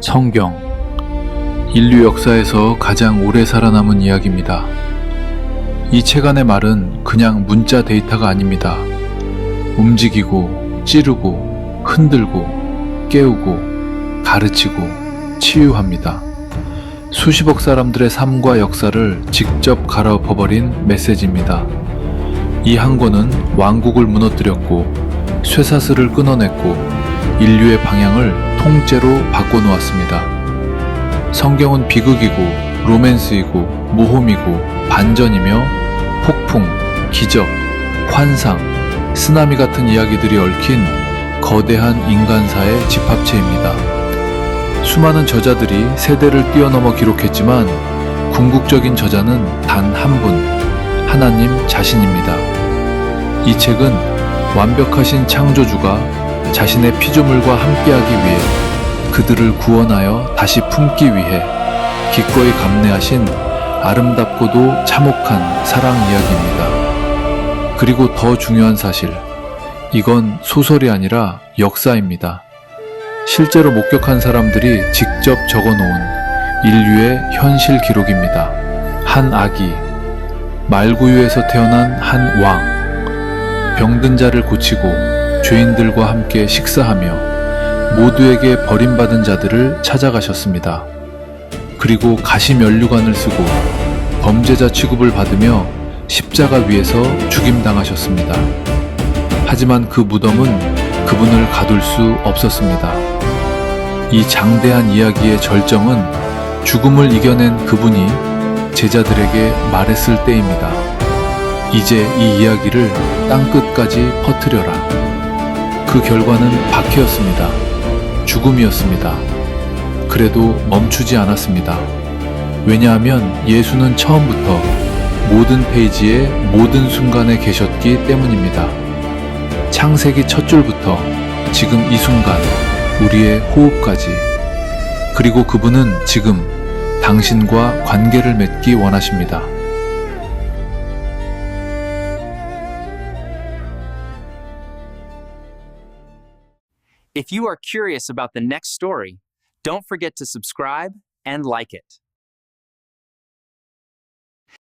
성경 인류 역사에서 가장 오래 살아남은 이야기입니다. 이 책 안의 말은 그냥 문자 데이터가 아닙니다. 움직이고 찌르고 흔들고 깨우고 가르치고 치유합니다. 수십억 사람들의 삶과 역사를 직접 갈아엎어버린 메시지입니다. 이 한 권은 왕국을 무너뜨렸고 쇠사슬을 끊어냈고 인류의 방향을 통째로 바꿔놓았습니다. 성경은 비극이고 로맨스이고 모험이고 반전이며 폭풍, 기적, 환상, 쓰나미 같은 이야기들이 얽힌 거대한 인간사의 집합체입니다. 수많은 저자들이 세대를 뛰어넘어 기록했지만 궁극적인 저자는 단 한 분, 하나님 자신입니다. 이 책은 완벽하신 창조주가 자신의 피조물과 함께하기 위해 그들을 구원하여 다시 품기 위해 기꺼이 감내하신 아름답고도 참혹한 사랑 이야기입니다. 그리고 더 중요한 사실, 이건 소설이 아니라 역사입니다. 실제로 목격한 사람들이 직접 적어 놓은 인류의 현실 기록입니다. 한 아기, 말구유에서 태어난 한 왕, 병든 자를 고치고 죄인들과 함께 식사하며 모두에게 버림받은 자들을 찾아가셨습니다. 그리고 가시 면류관을 쓰고 범죄자 취급을 받으며 십자가 위에서 죽임당하셨습니다. 하지만 그 무덤은 그분을 가둘 수 없었습니다. 이 장대한 이야기의 절정은 죽음을 이겨낸 그분이 제자들에게 말했을 때입니다. 이제 이 이야기를 땅끝까지 퍼뜨려라. 그 결과는 박해였습니다. 죽음이었습니다. 그래도 멈추지 않았습니다. 왜냐하면 예수는 처음부터 모든 페이지의 모든 순간에 계셨기 때문입니다. 창세기 첫 줄부터 지금 이 순간 우리의 호흡까지 그리고 그분은 지금 당신과 관계를 맺기 원하십니다. If you are curious about the next story, don't forget to subscribe and like it.